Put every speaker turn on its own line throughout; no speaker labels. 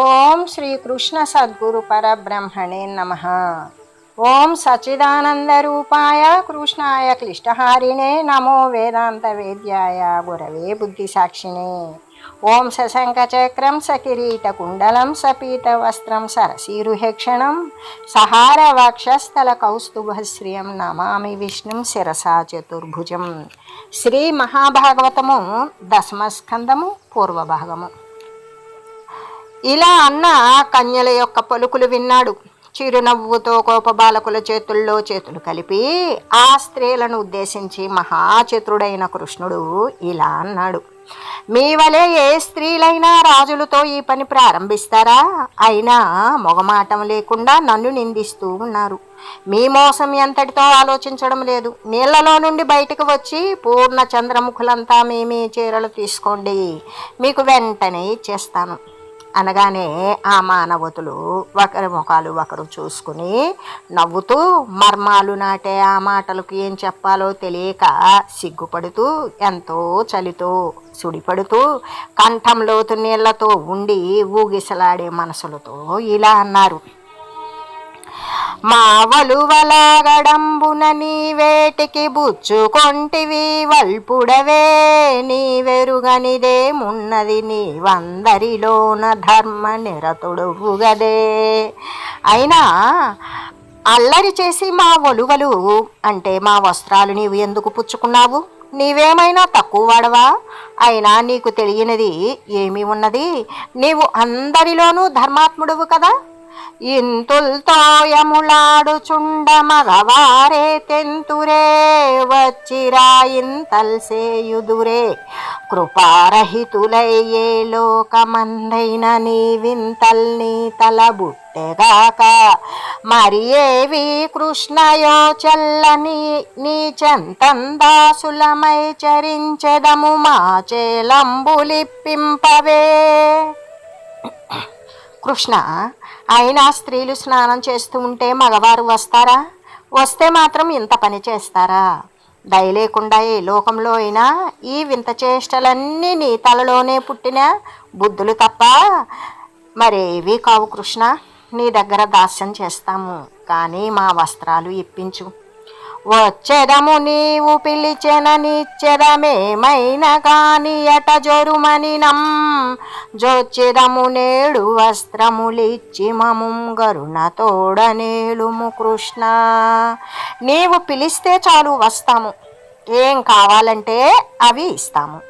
ఓం శ్రీకృష్ణ సద్గురు పరబ్రహ్మణే నమ. ఓం సచ్చిదానందరూపాయ కృష్ణాయ క్లిష్టహారిణే నమో వేదాంత వేద్యాయ గురవే బుద్ధిసాక్షిణే. ఓం సశంఖచక్రం సకిరీటకుండలం సపీత వస్త్రం సరసీరుహక్షణం సహార వక్షస్థల కౌస్తుభశ్రియం నమామి విష్ణుం శిరసా చతుర్భుజం. శ్రీ మహాభాగవతము దశమస్కందము పూర్వభాగము ఇలా అన్న కన్యల యొక్క పలుకులు విన్నాడు. చిరునవ్వుతో కోపబాలకుల చేతుల్లో చేతులు కలిపి ఆ స్త్రీలను ఉద్దేశించి మహాచతుడైన కృష్ణుడు ఇలా అన్నాడు. మీ వలె ఏ స్త్రీలైనా రాజులతో ఈ పని ప్రారంభిస్తారా? అయినా మొగమాటం లేకుండా నన్ను నిందిస్తూ ఉన్నారు. మీ మోసం ఎంతటితో ఆలోచించడం లేదు. నీళ్ళలో నుండి బయటకు వచ్చి పూర్ణ చంద్రముఖులంతా మీ మీ చీరలు తీసుకోండి. మీకు వెంటనే ఇచ్చేస్తాను. అనగానే ఆ మానవతులు ఒకరి ముఖాలు ఒకరు చూసుకుని నవ్వుతూ మర్మాలు నాటే ఆ మాటలకు ఏం చెప్పాలో తెలియక సిగ్గుపడుతూ ఎంతో చలితో సుడిపడుతూ కంఠంలోతు నీళ్ళతో ఉండి ఊగిసలాడే మనసులతో ఇలా అన్నారు. మావలువలాగడంబున నీ వేటికి బుచ్చుకొంటివి వల్పుడవే నీ వెరుగనిదే మున్నది నీ ధర్మ నిరతుడుగదే అయినా అల్లరి చేసి మా ఒలువలు అంటే మా వస్త్రాలు నీవు ఎందుకు పుచ్చుకున్నావు? నీవేమైనా తక్కువ వాడవా అయినా నీకు తెలియనిది ఏమి ఉన్నది? నీవు అందరిలోనూ ధర్మాత్ముడువు కదా? ఇంతుల్తోయములాడుచుండ మగవారే తెంతురే వచ్చిరా ఇంతల్సేయుదురే. కృపారహితులయ్యే లోకమందైన నీ వింతల్ నీ తలబుట్టెగాక మరి ఏవి కృష్ణయో చల్లని నీ చెంతందాసులమై చరించెదము మా చేలంబులిప్పింపవే. కృష్ణ అయినా స్త్రీలు స్నానం చేస్తూ ఉంటే మగవారు వస్తారా? వస్తే మాత్రం ఇంత పని చేస్తారా? దయ లేకుండా ఏ లోకంలో అయినా ఈ వింత చేష్టలన్నీ నీ తలలోనే పుట్టిన బుద్ధులు తప్ప మరేవి కావు కృష్ణ. నీ దగ్గర దాస్యం చేస్తాము కానీ మా వస్త్రాలు ఇప్పించు. వచ్చెదము నీవు పిలిచెన నిచ్చెదమేమైన కాని ఎట జొరుమని నం. జొచ్చెదము నేడు వస్త్రములిచ్చి మముం గరుణ తోడనేలుము కృష్ణ. నీవు పిలిస్తే చాలు వస్తాము. ఏం కావాలంటే అవి ఇస్తాము.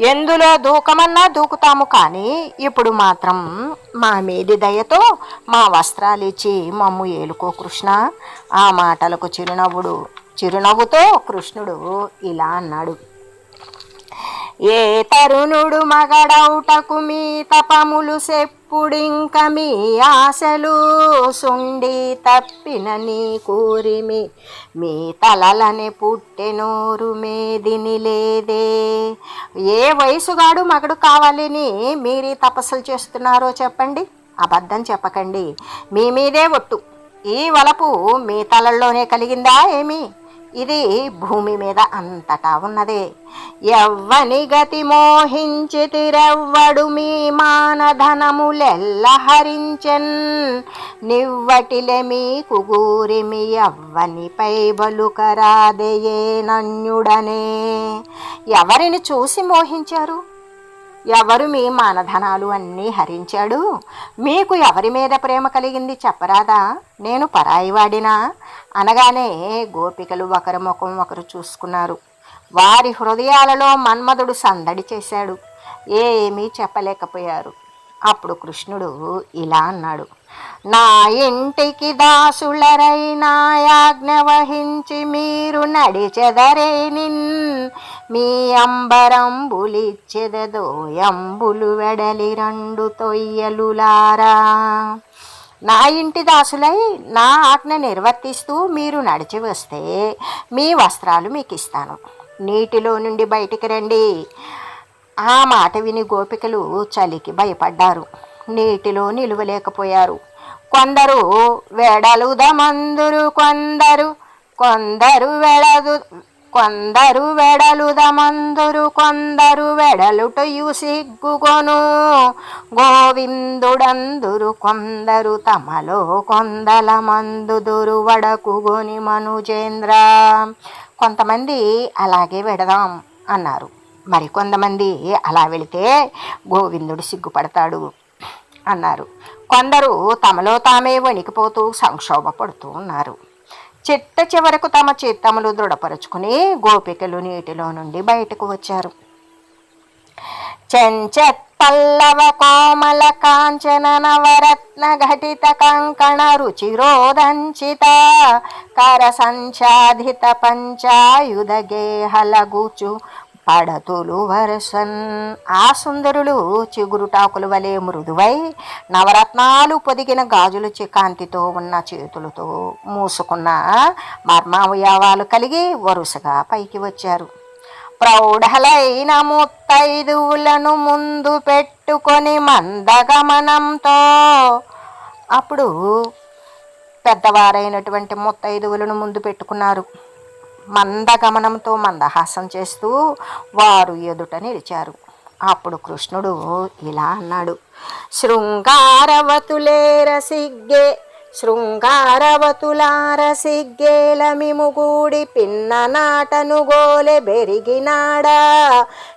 ఎందులో దూకమన్నా దూకుతాము కానీ ఇప్పుడు మాత్రం మా మీది దయతో మా వస్త్రాలు ఇచ్చి మమ్ము ఏలుకో కృష్ణ. ఆ మాటలకు చిరునవ్వుడు చిరునవ్వుతో కృష్ణుడు ఇలా అన్నాడు. ఏ తరుణుడు మగడౌటకు మీ తపములు సెప్పుడింక మీ ఆశలు సుండి తప్పిన నీ కూరిమి మీ తలలని పుట్టెనోరు మేదిని లేదే. ఏ వయసుగాడు మగడు కావాలని మీరు తపస్సులు చేస్తున్నారో చెప్పండి. అబద్ధం చెప్పకండి. మీ మీదే ఒట్టు. ఈ వలపు మీ తలల్లోనే కలిగిందా ఏమి? ఇది భూమి మీద అంతటా ఉన్నదే. ఎవ్వని గతి మోహించి తిరవ్వడు మీ మానధనములెల్ల హరించెన్. నివ్వటిలే మీకు గూరిమి ఎవ్వనిపై బలుకరాదయే నన్యుడనే. ఎవరిని చూసి మోహించారు? ఎవరు మీ మానధనాలు అన్నీ హరించాడు? మీకు ఎవరి మీద ప్రేమ కలిగింది చెప్పరాదా? నేను పరాయివాడినా? అనగానే గోపికలు ఒకరి ముఖం ఒకరు చూసుకున్నారు. వారి హృదయాలలో మన్మధుడు సందడి చేశాడు. ఏమీ చెప్పలేకపోయారు. అప్పుడు కృష్ణుడు ఇలా అన్నాడు. నా ఇంటికి దాసులరైనా యాజ్ఞ వహించి మీరు నడిచెదరే నిన్. మీ అంబరంబులిచ్చెదదోయంబులు వెడలి రెండు తొయ్యలులారా. నా ఇంటి దాసులై నా ఆజ్ఞ నిర్వర్తిస్తూ మీరు నడిచి వస్తే మీ వస్త్రాలు మీకు ఇస్తాను నీటిలో నుండి బయటికి రండి. ఆ మాట విని గోపికలు చలికి భయపడ్డారు. నీటిలో నిలువలేకపోయారు. కొందరు వెడలుదమందురు కొందరు కొందరు వెడదు కొందరు వెడలుదమందురు కొందరు వెడలుటయు సిగ్గుగొను గోవిందుడందురు కొందరు తమలో కొందల మందుదురు వడకుగొని మనుజేంద్ర. కొంతమంది అలాగే వెడదాం అన్నారు. మరి కొంతమంది అలా వెళితే గోవిందుడు సిగ్గుపడతాడు అన్నారు. కొందరు తమలో తామే వణికిపోతూ సంక్షోభపడుతూ ఉన్నారు. చిట్ట చివరకు తమ చిత్తములు దృఢపరుచుకుని గోపికలు నీటిలో నుండి బయటకు వచ్చారు. చెంచత్ పల్లవ కోమల కాంచన నవరత్న ఘటిత కంకణ రుచిరోదంచిత కర సంచాధిత పంచాయుధ గేహలగుచు పడతులు వరసన్. ఆ సుందరులు చిగురుటాకుల వలె మృదువై నవరత్నాలు పొదిగిన గాజుల చికాంతితో ఉన్న చేతులతో మూసుకున్న మర్మావయవాలు కలిగి వరుసగా పైకి వచ్చారు. ప్రౌఢలైన ముత్తైదువులను ముందు పెట్టుకొని మందగమనంతో అప్పుడు పెద్దవారైనటువంటి ముత్తైదువులను ముందు పెట్టుకున్నారు. మందగమనంతో మందహాసం చేస్తూ వారు ఎదుట నిలిచారు అప్పుడు కృష్ణుడు ఇలా అన్నాడు శృంగారవతులేర సిగ్గే శృంగారవతులార సిగ్గేల మిముగూడి పిన్న నాటను గోలె బెరిగినాడా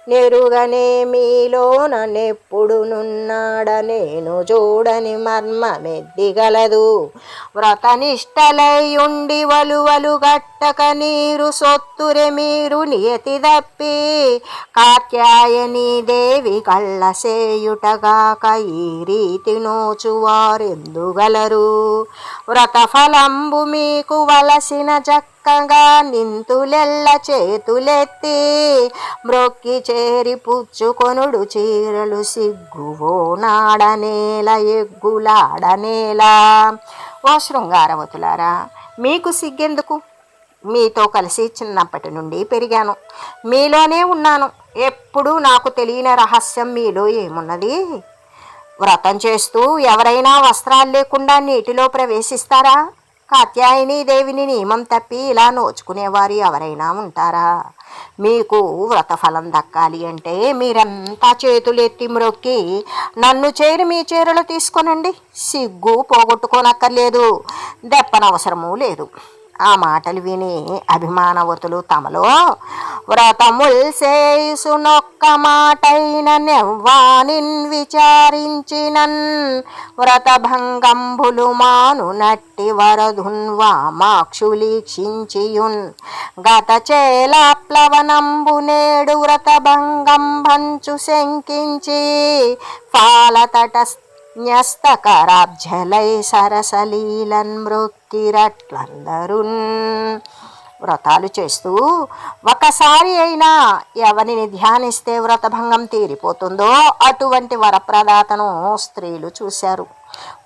నెరుగనే మీలోన నెప్పుడు నున్నాడ నేను చూడని మర్మమెద్దిగలదు. వ్రతనిష్టలై ఉండి వలువలు గట్టక నీరు సొత్తురె మీరు నియతి దప్పి. కాత్యాయని దేవి కళ్ళ సేయుటగాక ఈ రీతి నోచువారెందుగలరు వ్రతఫలంబు మీకు వలసిన చక్కగా నింతులెల్ల చేతులెత్తి మ్రొక్కి చేరి పుచ్చుకొనుడు చీరలు సిగ్గువో నాడనేల ఎగ్గులాడనేలా ఓ శృంగారవతులారా మీకు సిగ్గెందుకు? మీతో కలిసి చిన్నప్పటి నుండి పెరిగాను. మీలోనే ఉన్నాను. ఎప్పుడూ నాకు తెలియని రహస్యం మీలో ఏమున్నది? వ్రతం చేస్తూ ఎవరైనా వస్త్రాలు లేకుండా నీటిలో ప్రవేశిస్తారా? కాత్యాయని దేవిని నియమం తప్పి ఇలా నోచుకునేవారు ఎవరైనా ఉంటారా? మీకు వ్రతఫలం దక్కాలి అంటే మీరంతా చేతులెత్తి మ్రొక్కి నన్ను చేరి మీ చీరలు తీసుకోనండి. సిగ్గు పోగొట్టుకోనక్కర్లేదు. దెప్పనవసరమూ లేదు. ఆ మాటలు విని అభిమానవతులు తమలో వ్రతముల్ సేసునొక్క మాటైన నెవ్వానిన్ విచారించినన్ వ్రతభంగంభులు మాను నట్టి వరధున్ వామాక్షులీక్షించియున్ గత చేలాప్లవనంబు నేడు వ్రతభంగం భంచు శంకించి ఫాలతట న్యస్తకరాబ్జలై సరసలీలన్ మృక్కిరట్లందరున్. వ్రతాలు చేస్తూ ఒకసారి అయినా ఎవరిని ధ్యానిస్తే వ్రతభంగం తీరిపోతుందో అటువంటి వరప్రదాతను స్త్రీలు చూశారు.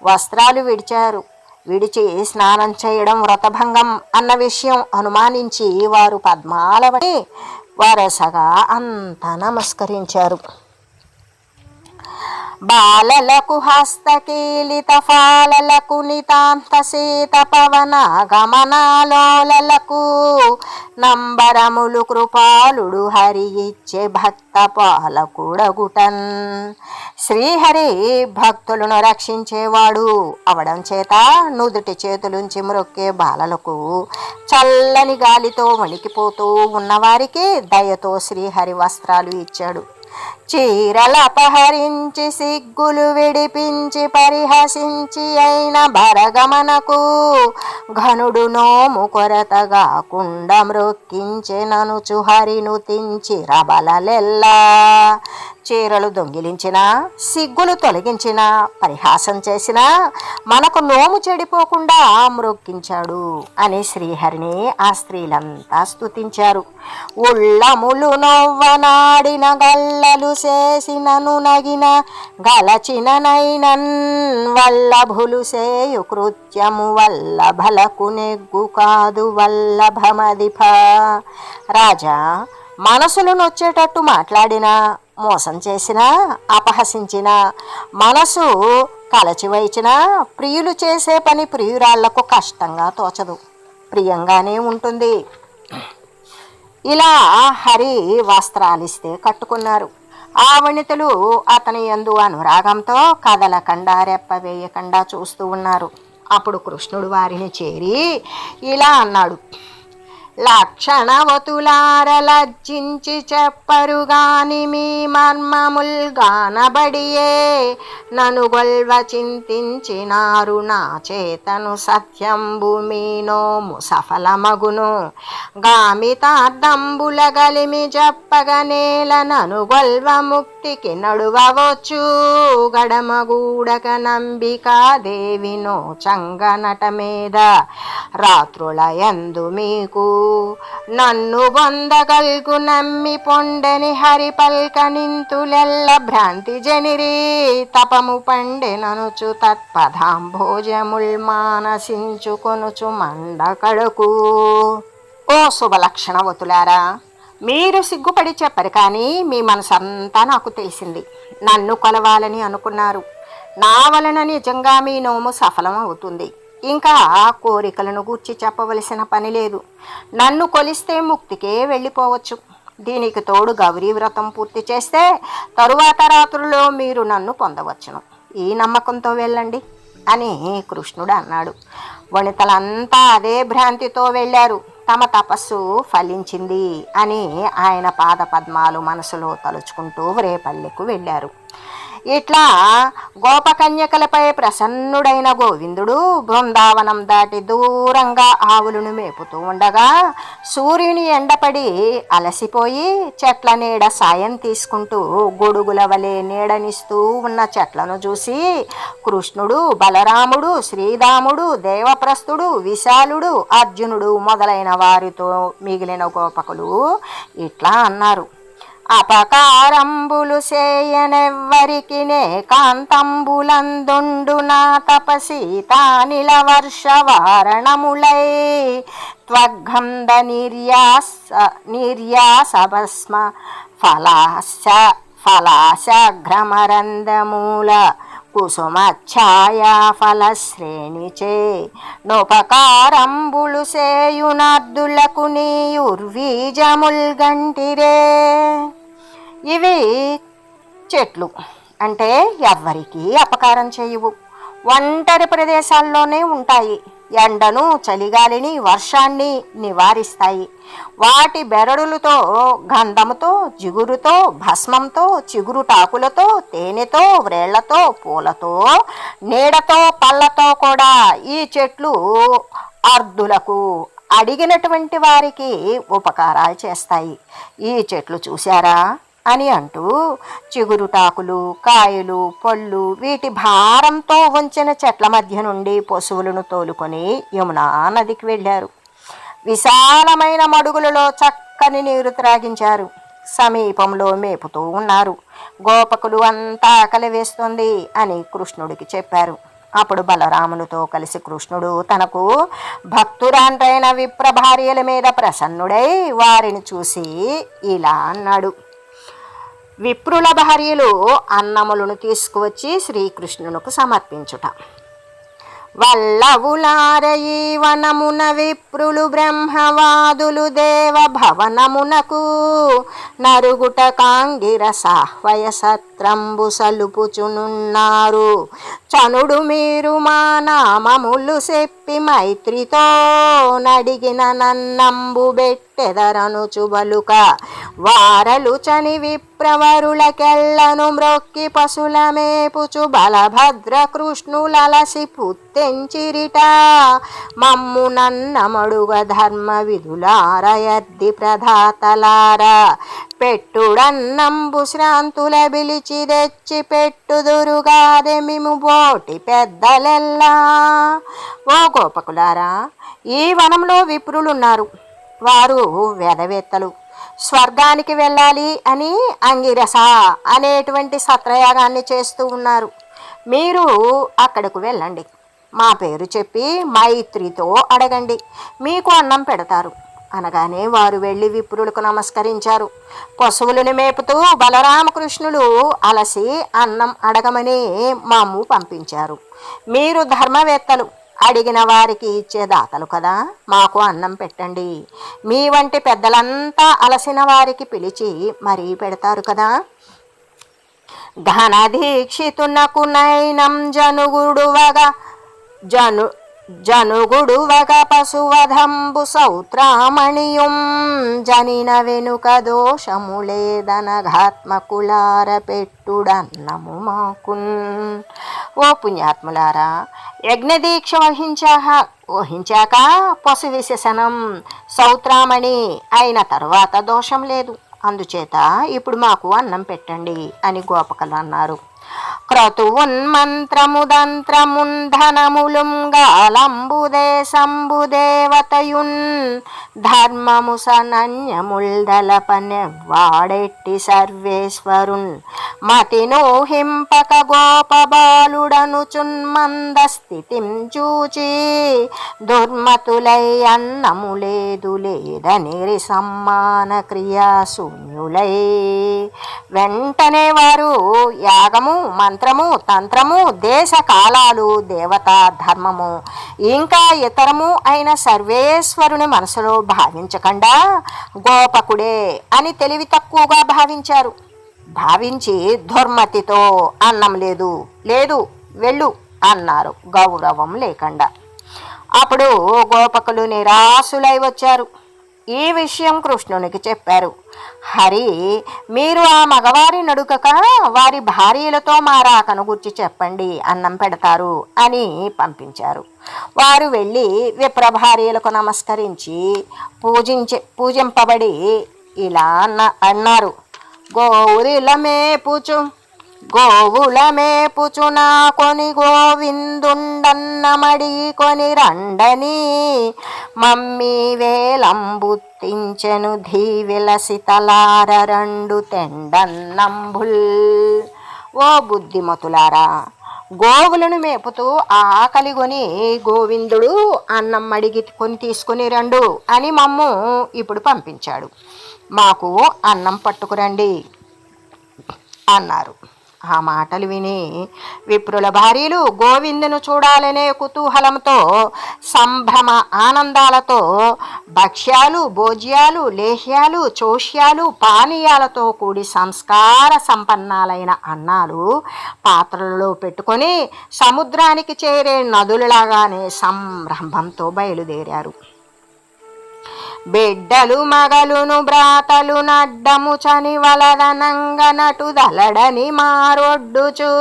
వస్త్రాలు విడిచారు. విడిచి స్నానం చేయడం వ్రతభంగం అన్న విషయం అనుమానించి వారు పద్మాలవని వరసగా అంతా నమస్కరించారు. బాలలకు హస్తకీలిత ఫాలలకు నితాంత సీత పవన గమనాలోలలకు నంబరములు కృపాలుడు హరి ఇచ్చే భక్త పాలకుడగుటన్. శ్రీహరి భక్తులను రక్షించేవాడు అవడం చేత నుదుటి చేతులుంచి మ్రొక్కే బాలలకు చల్లని గాలితో వణికిపోతూ ఉన్నవారికి దయతో శ్రీహరి వస్త్రాలు ఇచ్చాడు. చీరలపహరించి సిగ్గులు విడిపించి పరిహసించి అయిన బరగమనకు ఘనుడు నోము కొరతగా కుండ మ్రొక్కించెనను చుహరిను తించి రబలలెల్లా. చీరలు దొంగిలించిన సిగ్గులు తొలగించినా పరిహాసం చేసినా మనకు నోము చెడిపోకుండా మ్రొక్కించాడు అని శ్రీహరిని ఆ స్త్రీలంతా స్తుతించారు. ఉళ్ళములు నవ్వనాడిన గల్లలు చేసినను నగిన గలచిననైనన్ వల్లభులు సేయు కృత్యము వల్లభలకు నెగ్గు కాదు వల్లభమదిప రాజా మనసులు నొచ్చేటట్టు మాట్లాడినా మోసం చేసినా అపహసించిన మనసు కలచివైచినా ప్రియులు చేసే పని ప్రియురాళ్ళకు కష్టంగా తోచదు. ప్రియంగానే ఉంటుంది. ఇలా హరి వస్త్రాలిస్తే కట్టుకున్నారు. ఆ వనితలు అతని యందు అనురాగంతో కదలకుండా రెప్ప వేయకుండా చూస్తూ ఉన్నారు. అప్పుడు కృష్ణుడు వారిని చేరి ఇలా అన్నాడు. లక్షణవతులార లజ్జించి చెప్పరుగాని మీ మర్మముల్ గానబడియే నను గొల్వ చింతించినారు నా చేతను సత్యంబు మీ నోము సఫలమగును. గామితార్థంబుల గలిమి చెప్పగనేల నను గొల్వ ముక్తికి నడువవచ్చు. గడమగూడక నంబిక దేవినో చంగనట మీద రాత్రుల యందు మీకు నన్ను బొందగల్గు నమ్మి పొండని హరి పల్కనింతులెల్ల భ్రాంతి జనిరి తపము పండెననుచు తత్పదాంభోజముల్ మానసించుకొనుచు మండకడకు. ఓ శుభలక్షణవతులారా మీరు సిగ్గుపడి చెప్పరు కానీ మీ మనసంతా నాకు తెలిసింది. నన్ను కొలవాలని అనుకున్నారు. నా వలన నిజంగా మీ నోము సఫలం అవుతుంది ఇంకా కోరికలను గూర్చి చెప్పవలసిన పని లేదు. నన్ను కొలిస్తే ముక్తికే వెళ్ళిపోవచ్చు. దీనికి తోడు గౌరీ వ్రతం పూర్తి చేస్తే తరువాత రాత్రుల్లో మీరు నన్ను పొందవచ్చును. ఈ నమ్మకంతో వెళ్ళండి అని కృష్ణుడు అన్నాడు. వనితలంతా అదే భ్రాంతితో వెళ్ళారు. తమ తపస్సు ఫలించింది అని ఆయన పాద పద్మాలు మనసులో తలుచుకుంటూ వ్రేపల్లెకు వెళ్ళారు. ఇట్లా గోపకన్యకలపై ప్రసన్నుడైన గోవిందుడు బృందావనం దాటి దూరంగా ఆవులను మేపుతూ ఉండగా సూర్యుని ఎండపడి అలసిపోయి చెట్ల నీడ సాయం తీసుకుంటూ గొడుగుల వలె నీడనిస్తూ ఉన్న చెట్లను చూసి కృష్ణుడు బలరాముడు శ్రీరాముడు దేవప్రస్థుడు విశాలుడు అర్జునుడు మొదలైన వారితో మిగిలిన గోపకులు ఇట్లా అన్నారు. అపకారంబులు చేయనెవ్వరికి నే కాంతంబులందుండు నా తపసీతానిల వర్షవారణములై త్వగ్గంధ నిర్యాస నిర్యాసభస్మ ఫలాశ ఫలాశఘ్రమరందమూల కుసుమఛాయా ఫలశ్రేణిచే నోపకారంబులు సేయునార్దులకు నీయుర్వీజముల్ గంటిరే ఇవి చెట్లు అంటే ఎవ్వరికీ అపకారం చేయవు. ఒంటరి ప్రదేశాల్లోనే ఉంటాయి. ఎండను చలిగాలిని వర్షాన్ని నివారిస్తాయి. వాటి బెరడులతో గంధముతో జిగురుతో భస్మంతో చిగురుటాకులతో తేనెతో వ్రేళ్ళతో పూలతో నీడతో పళ్ళతో కూడా ఈ చెట్లు అర్ధులకు అడిగినటువంటి వారికి ఉపకారాలు చేస్తాయి. ఈ చెట్లు చూశారా? అని అంటూ చిగురుటాకులు కాయలు పళ్ళు వీటి భారంతో ఉంచిన చెట్ల మధ్య నుండి పశువులను తోలుకొని యమునా నదికి వెళ్ళారు. విశాలమైన మడుగులలో చక్కని నీరు త్రాగించారు. సమీపంలో మేపుతూ ఉన్నారు. గోపకులు అంతా ఆకలి వేస్తుంది అని కృష్ణుడికి చెప్పారు. అప్పుడు బలరామునితో కలిసి కృష్ణుడు తనకు భక్తురాంటైన విప్ర భార్యల మీద ప్రసన్నుడై వారిని చూసి ఇలా అన్నాడు. విప్రుల భార్యలు అన్నములను తీసుకువచ్చి శ్రీకృష్ణునకు సమర్పించుట. వల్లవులారయీ వనమున విప్రులు బ్రహ్మవాదులు దేవ భవనమునకు నరుగుట కాంగిర సాహ్వయ సత్రంబు సలుపుచునున్నారు. చనుడు మీరు మా నామములు చెప్పి మైత్రితో నడిగిన నన్నంబు బెట్టెదరను చుబలుక. వారలు చని విప్రవరులకెల్లను మ్రొక్కి పశుల మేపుచు బలభద్ర కృష్ణులలసి పుత్తెంచిరిట. మమ్ము నన్నమడుగ ధర్మ విధులారయద్ది ప్రధాతలార. పెట్టుడన్నంబు శ్రాంతుల పిలిచి తెచ్చి పెట్టుదురుగాదే మేము బోటి పెద్దలెల్లా. ఓ గోపకులారా ఈ వనంలో విప్రులున్నారు. వారు వేదవేత్తలు. స్వర్గానికి వెళ్ళాలి అని అంగిరస అనేటువంటి సత్రయాగాన్ని చేస్తూ ఉన్నారు. మీరు అక్కడకు వెళ్ళండి. మా పేరు చెప్పి మైత్రితో అడగండి. మీకు అన్నం పెడతారు. అనగానే వారు వెళ్ళి విప్రులకు నమస్కరించారు. పశువులను మేపుతూ బలరామకృష్ణులు అలసి అన్నం అడగమని మాము పంపించారు. మీరు ధర్మవేత్తలు అడిగిన వారికి ఇచ్చే దాతలు కదా మాకు అన్నం పెట్టండి. మీ వంటి పెద్దలంతా అలసిన వారికి పిలిచి మరీ పెడతారు కదా. ఘనదీక్షితునకు నైనం జనుగుడువగా జను జనుగుడువగ పశువధంబు సౌత్రామణియుం జనిన వెనుక దోషములేదనఘాత్మకులార పెట్టుడన్నము మాకున్. ఓ పుణ్యాత్ములారా యజ్ఞదీక్ష వహించాక వహించాక పశు విశేషణం సౌత్రామణి అయిన తర్వాత దోషం లేదు. అందుచేత ఇప్పుడు మాకు అన్నం పెట్టండి అని గోపకలు అన్నారు. క్రతువున్మంత్రముదంత్రముంధనములుంగాలంబుదేశంబుదేవతయున్ ధర్మము సనన్యముల్దలపనెవ్వాడెట్టి సర్వేశ్వరున్ మతిను హింపక గోపబాలుడనుచున్ చూచి దుర్మతులై అన్నము లేదు లేదని సమ్మాన క్రియాశూన్యులై. వెంటనే వారు యాగము మంత్రము తంత్రము దేశ కాలాలు దేవత ధర్మము. ఇంకా ఇతరము అయిన సర్వేశ్వరుని మనసులో భావించకుండా గోపకుడే అని తెలివి తక్కువగా భావించారు. భావించి దుర్మతితో అన్నం లేదు లేదు వెళ్ళు అన్నారు. గౌరవం లేకుండా. అప్పుడు గోపకులు నిరాశులై వచ్చారు. ఈ విషయం కృష్ణునికి చెప్పారు. హరి మీరు ఆ మగవారి నడుకక వారి భార్యలతో మా రాకను గుర్చి చెప్పండి అన్నం పెడతారు అని పంపించారు. వారు వెళ్ళి విప్ర భార్యలకు నమస్కరించి పూజించే పూజింపబడి ఇలా అన్న అన్నారు. గోవురిల మేపుచు గోవుల మేపుచునా కొని గోవిందుండన్నమడి కొని రండని. మమ్మీ వేలంబుత్తించెను ధీవిలసితలార రెండు తెండన్నంబుల్. ఓ బుద్ధిమతులారా గోవులను మేపుతూ ఆకలిగొని గోవిందుడు అన్నం అడిగి కొని తీసుకుని రండు అని మమ్ము ఇప్పుడు పంపించాడు. మాకు అన్నం పట్టుకురండి అన్నారు. ఆ మాటలు విని విప్రుల భార్యలు గోవిందును చూడాలనే కుతూహలంతో సంభ్రమ ఆనందాలతో భక్ష్యాలు భోజ్యాలు లేహ్యాలు చోష్యాలు పానీయాలతో కూడి సంస్కార సంపన్నాలైన అన్నాలు పాత్రలలో పెట్టుకొని సముద్రానికి చేరే నదులలాగానే సంభ్రమంతో బయలుదేరారు. బిడ్డలు మగలును బ్రాతలు నడ్డము చని వలదనంగ నటు దలడని మారొడ్డుచు.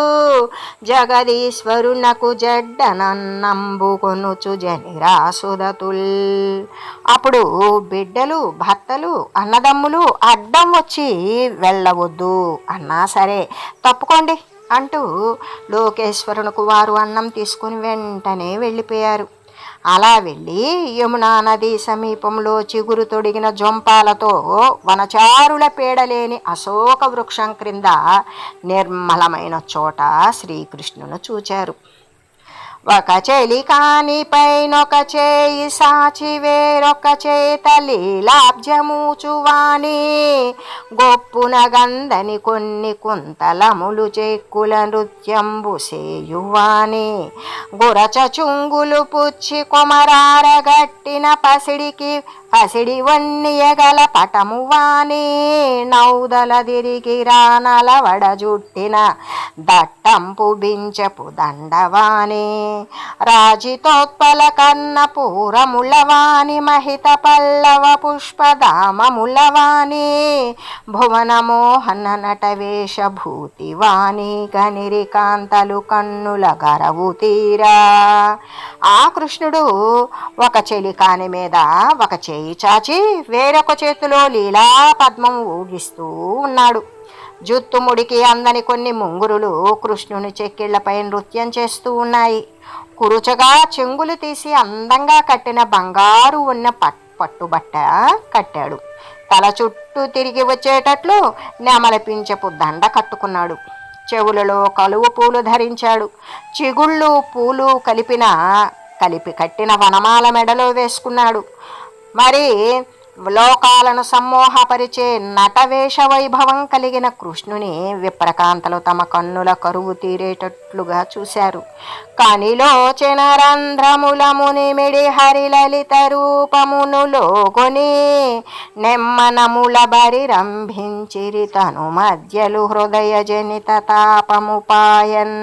జగదీశ్వరునకు జడ్డనన్నంబుకొనుచు జనిరాసుదతుల్ అప్పుడు బిడ్డలు భర్తలు అన్నదమ్ములు అడ్డం వచ్చి వెళ్ళవద్దు. అన్నా సరే తప్పుకోండి అంటూ లోకేశ్వరునకు వారు అన్నం తీసుకుని వెంటనే వెళ్ళిపోయారు. అలా వెళ్ళి యమునా నది సమీపంలో చిగురు తొడిగిన జొంపాలతో వనచారుల పేడలేని అశోక వృక్షం క్రింద నిర్మలమైన చోట శ్రీకృష్ణును చూచారు. ఒక చెలి కాని పైనొక చేయి సాచి వేరొక చేత లీలాబ్జమూచువాని గొప్పున గందని కొన్ని కుంతలములు చెక్కుల నృత్యంబు సేయువాని. గురచ చుంగులు పుచ్చి కొమరారగట్టిన పసిడికి పసిడి వన్నియగల పటము వానే నౌదల తిరిగి రానల వడజుట్టిన దట్టంపు బించపు దండవాణి రాజితోత్పల కన్న పూరములవాణి మహిత పల్లవ పుష్పధామములవాణి భువన మోహన నట వేషభూతి వాణి గనిరికాంతలు కన్నుల గరవు తీరా. ఆ కృష్ణుడు ఒక చెలికాని మీద ఒక చేయి చాచి వేరొక చేతిలో లీలా పద్మం ఊగిస్తూ ఉన్నాడు. జుత్తుముడికి అందని కొన్ని ముంగురులు కృష్ణుని చెక్కిళ్ళపై నృత్యం చేస్తూ ఉన్నాయి. కురుచగా చెంగులు తీసి అందంగా కట్టిన బంగారు ఉన్న పట్ పట్టుబట్ట కట్టాడు. తల చుట్టూ తిరిగి వచ్చేటట్లు నెమలపించపు దండ కట్టుకున్నాడు. చెవులలో కలువ పూలు ధరించాడు. చిగుళ్ళు పూలు కలిపిన కలిపి కట్టిన వనమాల మెడలో వేసుకున్నాడు. మరి లోకాలను సమ్మోహపరిచే నటవేష వైభవం కలిగిన కృష్ణుని విప్రకాంతలు తమ కన్నుల కరువు తీరేటట్లుగా చూశారు. కనిలోచన రంధ్రముల మునిమిడి హరిలలిత రూపమును లోగొని నెమ్మనముల బరి రంభించిరి తను మధ్యలు హృదయ జనిత తాపముపాయన్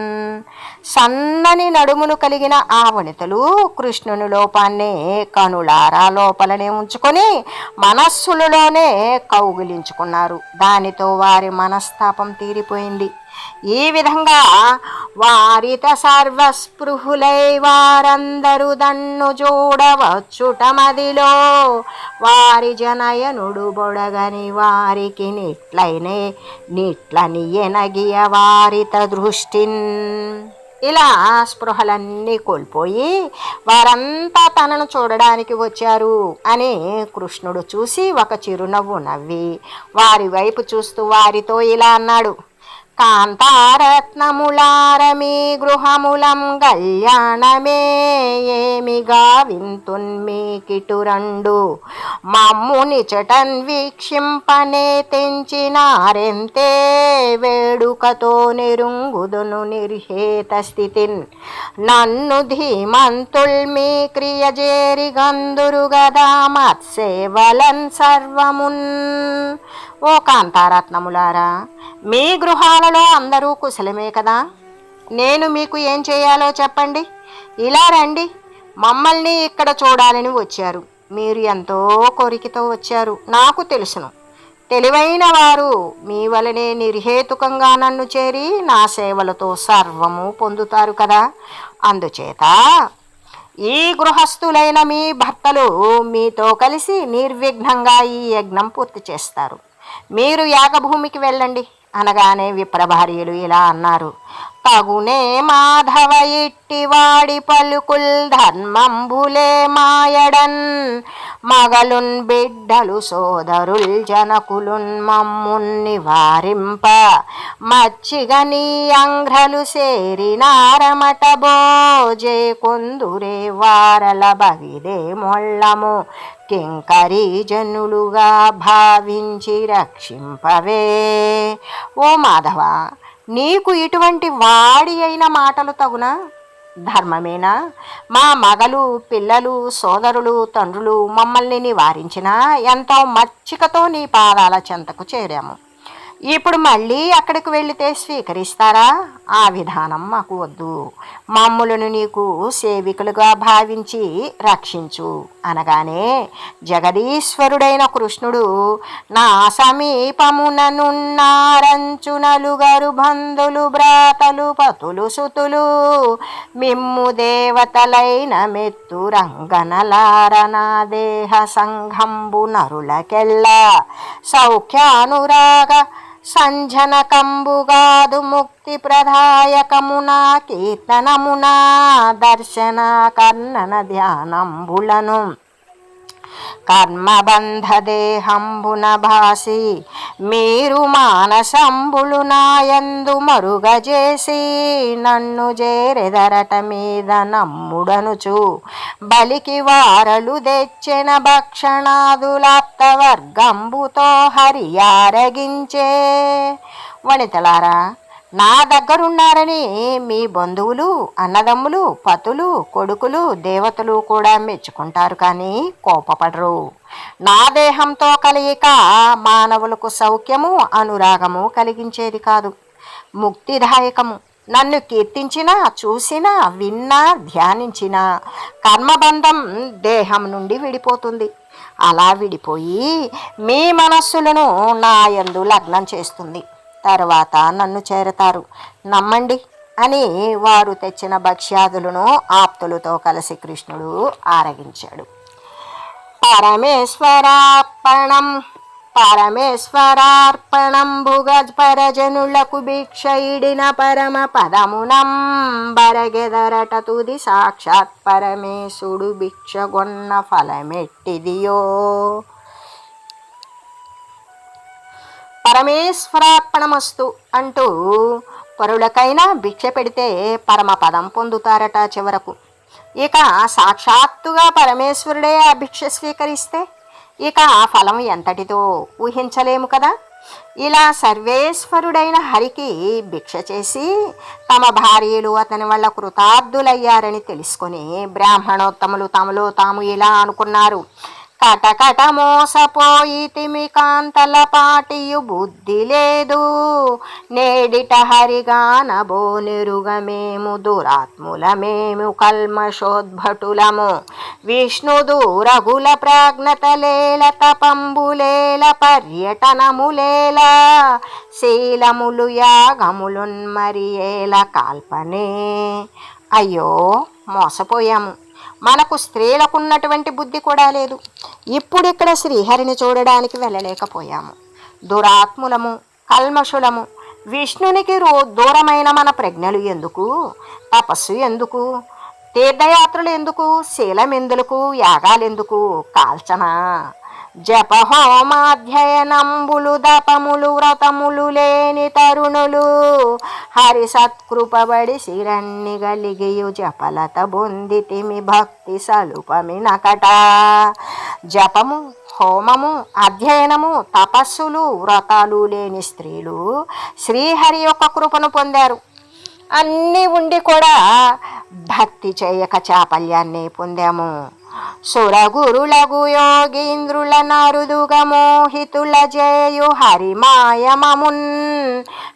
సన్నని నడుమును కలిగిన ఆ వనితలు కృష్ణుని లోపాన్ని కనులారా లోపలనే ఉంచుకొని మనస్సులలోనే కౌగిలించుకున్నారు. దానితో వారి మనస్తాపం తీరిపోయింది. ఈ విధంగా వారిత సర్వస్పృహులై వారందరూ దన్ను చూడవచ్చుటమదిలో వారి జనయనుడు బొడగని వారికి నిట్లైనే నిట్లని ఎనగియ వారిత దృష్టిన్. ఇలా స్పృహలన్నీ కోల్పోయి వారంతా తనను చూడడానికి వచ్చారు అని కృష్ణుడు చూసి ఒక చిరునవ్వు నవ్వి వారి వైపు చూస్తూ వారితో ఇలా అన్నాడు. కాంతారత్నములారమీ గృహములం కళ్యాణమే ఏమిగా వింతున్మీ కిటురండు? మమ్ముని చటన్ వీక్షింపనే తెంచినారెంతే వేడుకతో నిరుంగుదును నిర్హేత స్థితిన్. నన్ను ధీమంతుల్ మీ క్రియజేరి గందురు గదా మత్సేవలన్ సర్వమున్. ఓ కాంతారత్నములారా మీ గృహాలలో అందరూ కుశలమే కదా? నేను మీకు ఏం చేయాలో చెప్పండి. ఇలా రండి. మమ్మల్ని ఇక్కడ చూడాలని వచ్చారు. మీరు ఎంతో కోరికతో వచ్చారు. నాకు తెలుసును. తెలివైన వారు మీ వలనే నిర్హేతుకంగా నన్ను చేరి నా సేవలతో సర్వము పొందుతారు కదా? అందుచేత ఈ గృహస్థులైన మీ భర్తలు మీతో కలిసి నిర్విఘ్నంగా ఈ యజ్ఞం పూర్తి చేస్తారు. మీరు యాగభూమికి వెళ్ళండి అనగానే విప్రభార్యలు ఇలా అన్నారు. తగునే మాధవ ఇట్టివాడి పలుకుల్ ధర్మంబులే మాయడన్. మగలున్ బిడ్డలు సోదరుల్ జనకులున్ మమ్ముణ్ణి వారింప. మచ్చిగ నీ అంగ్రలు సేరినారమట బోజే కొందురే వారల బగిదే మొళ్ళము కింకరీ జనులుగా భావించి రక్షింపవే. ఓ మాధవ నీకు ఇటువంటి వాడి అయిన మాటలు తగునా? ధర్మమేనా? మా మగలు పిల్లలు సోదరులు తండ్రులు మమ్మల్ని నివారించినా ఎంతో మచ్చికతో నీ పాదాల చెంతకు చేరాము. ఇప్పుడు మళ్ళీ అక్కడికి వెళితే స్వీకరిస్తారా? ఆ విధానం మాకు వద్దు. మమ్ములను నీకు సేవికులుగా భావించి రక్షించు అనగానే జగదీశ్వరుడైన కృష్ణుడు నా సమీపముననున్నారంచునలు నలుగరు బంధులు బ్రాతలు పతులు సుతులు మిమ్ము దేవతలైన మెత్తు రంగనలారనా దేహ సంఘంబు నరులకెల్లా సౌఖ్యానురాగ సంజనకంబుగాదు ముక్తి ప్రదాయకమునా కీర్తనమునా దర్శన కర్ణన ధ్యానంబులను. కర్మబంధదేహంబున భాసి మీరు మానసంబులు నాయందు మరుగజేసి నన్ను చేరెదరట మీద నమ్ముడనుచు బలికి వారలు తెచ్చిన భక్షణాదులాప్తవర్గంబుతో హరియారగించే. వనితలారా నా దగ్గరున్నారని మీ బంధువులు అన్నదమ్ములు పతులు కొడుకులు దేవతలు కూడా మెచ్చుకుంటారు కానీ కోపపడరు. నా దేహంతో కలియక మానవులకు సౌఖ్యము అనురాగము కలిగించేది కాదు. ముక్తిదాయకము. నన్ను కీర్తించినా చూసినా విన్నా ధ్యానించినా కర్మబంధం దేహం నుండి విడిపోతుంది. అలా విడిపోయి మీ మనస్సులను నా యందు లగ్నం చేస్తుంది. తర్వాత నన్ను చేరతారు. నమ్మండి అని వారు తెచ్చిన భక్ష్యాదులను ఆప్తులతో కలిసి కృష్ణుడు ఆరగించాడు. పరమేశ్వరార్పణం పరమేశ్వరార్పణం భుగజ్పరజనులకు భిక్ష ఇడిన పరమ పదమునం బరగెదరట తుది సాక్షాత్ పరమేశుడు భిక్షగొన్న ఫలమెట్టిదియో. పరమేశ్వరార్పణమస్తు అంటూ పరులకైనా భిక్ష పెడితే పరమపదం పొందుతారట చివరకు. ఇక సాక్షాత్తుగా పరమేశ్వరుడే ఆ భిక్ష స్వీకరిస్తే ఇక ఆ ఫలం ఎంతటిదో ఊహించలేము కదా. ఇలా సర్వేశ్వరుడైన హరికి భిక్ష చేసి తమ భార్యలు అతని వల్ల కృతార్థులయ్యారని తెలుసుకొని బ్రాహ్మణోత్తములు తమలో తాము ఇలా అనుకున్నారు? కటకట మోసపోయితిమి కాంతల పాటియు బుద్ధి లేదు నేడిట హరిగాన బోనిరుగమేము దురాత్ములమేము కల్మషోద్భటులము. విష్ణుదూరగుల ప్రాజ్ఞతలేల తపంబులేల పర్యటనములేల. శీలములు యాగములున్మరియేల కాల్పనే. అయ్యో మోసపోయాము. మనకు స్త్రీలకున్నటువంటి బుద్ధి కూడా లేదు. ఇప్పుడు ఇక్కడ శ్రీహరిని చూడడానికి వెళ్ళలేకపోయాము. దురాత్ములము కల్మషులము విష్ణునికి రో దూరమైన మన ప్రజ్ఞలు ఎందుకు? తపస్సు ఎందుకు? తీర్థయాత్రలు ఎందుకు? శీలం ఎందుకు? యాగాలెందుకు కాల్చనా జపహోమాధ్యయనంబులు దపములు వ్రతములు లేని తరుణులు. హరి సత్కృపబడి శిరన్ని గలిగియు జపలత బొందితిమి భక్తి సలుపమి నకట. జపము హోమము అధ్యయనము తపస్సులు వ్రతాలు లేని స్త్రీలు శ్రీహరి యొక్క కృపను పొందారు. అన్నీ ఉండి కూడా భక్తి చేయక చాపల్యాన్ని పొందాము. సురగురులగు యోగీంద్రుల నరుదుగ మోహితుల జయు హరిమాయమమున్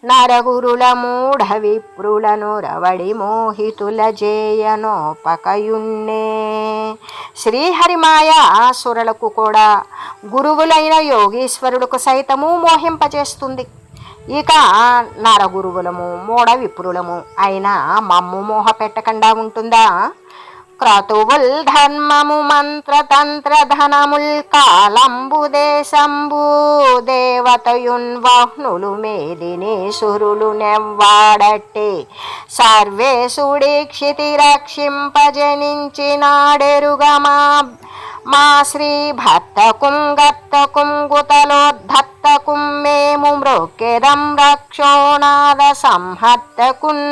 నరగురుల మూఢ విప్రులను రవడి మోహితుల జేయనోపకయున్నే శ్రీహరిమాయ సురలకు కూడా గురువులైన యోగీశ్వరులకు సైతము మోహింపజేస్తుంది. ఇక నరగురువులము మూఢ విప్రులము అయినా మమ్ము మోహ పెట్టకుండా ఉంటుందా? క్రతువుల్ ధర్మము మంత్రతంత్ర ధనముల్ కాలంబు దేశంబు దేవతయున్ వహ్నులు మేదిని సురులు నెవ్వాడట్టి సర్వేశుడీక్షితి రక్షింపజనించినాడెరుగమా మా శ్రీ భర్తకుం గత్తకుం గుతలోద్ధత్తకుం మేము మృక్కెదం రక్షోణాద సంహర్తకున్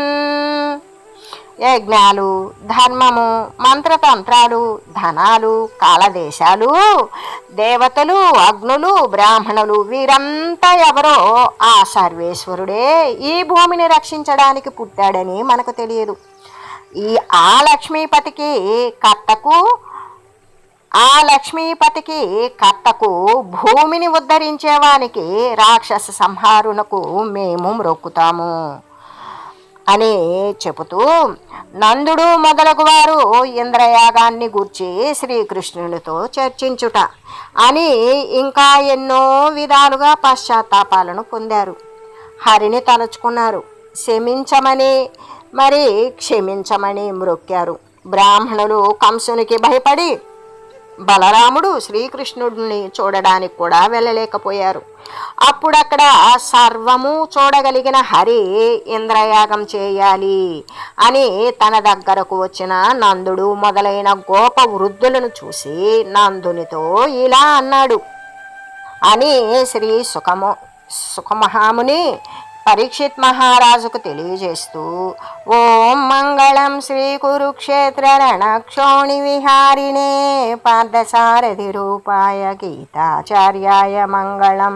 యజ్ఞాలు ధర్మము మంత్రతంత్రాలు ధనాలు కాలదేశాలు దేవతలు అగ్నులు బ్రాహ్మణులు వీరంతా ఎవరో ఆ సర్వేశ్వరుడే ఈ భూమిని రక్షించడానికి పుట్టాడని మనకు తెలియదు. ఈ ఆ లక్ష్మీపతికి కర్తకు ఆ లక్ష్మీపతికి కర్తకు భూమిని ఉద్ధరించేవానికి రాక్షస సంహారునకు మేము మ్రొక్కుతాము. అని చెబుతూ నందుడు మొదలగు వారు ఇంద్రయాగాన్ని గూర్చి శ్రీకృష్ణునితో చర్చించుట అని ఇంకా ఎన్నో విధాలుగా పశ్చాత్తాపాలను పొందారు. హరిని తలుచుకున్నారు. శమించమని మరి క్షమించమని మ్రొక్కారు. బ్రాహ్మణులు కంసునికి భయపడి బలరాముడు శ్రీకృష్ణుడిని చూడడానికి కూడా వెళ్ళలేకపోయారు. అప్పుడక్కడ సర్వము చూడగలిగిన హరి ఇంద్రయాగం చేయాలి అని తన దగ్గరకు వచ్చిన నందుడు మొదలైన గోప వృద్ధులను చూసి నందునితో ఇలా అన్నాడు. అని శ్రీ సుఖము సుఖమహాముని పరీక్షిత్ మహారాజుకు తెలియజేస్తూ ఓం మంగళం శ్రీ కురుక్షేత్ర రణక్షోణి విహారిణే పార్థసారథి రూపాయ గీతాచార్యాయ మంగళం.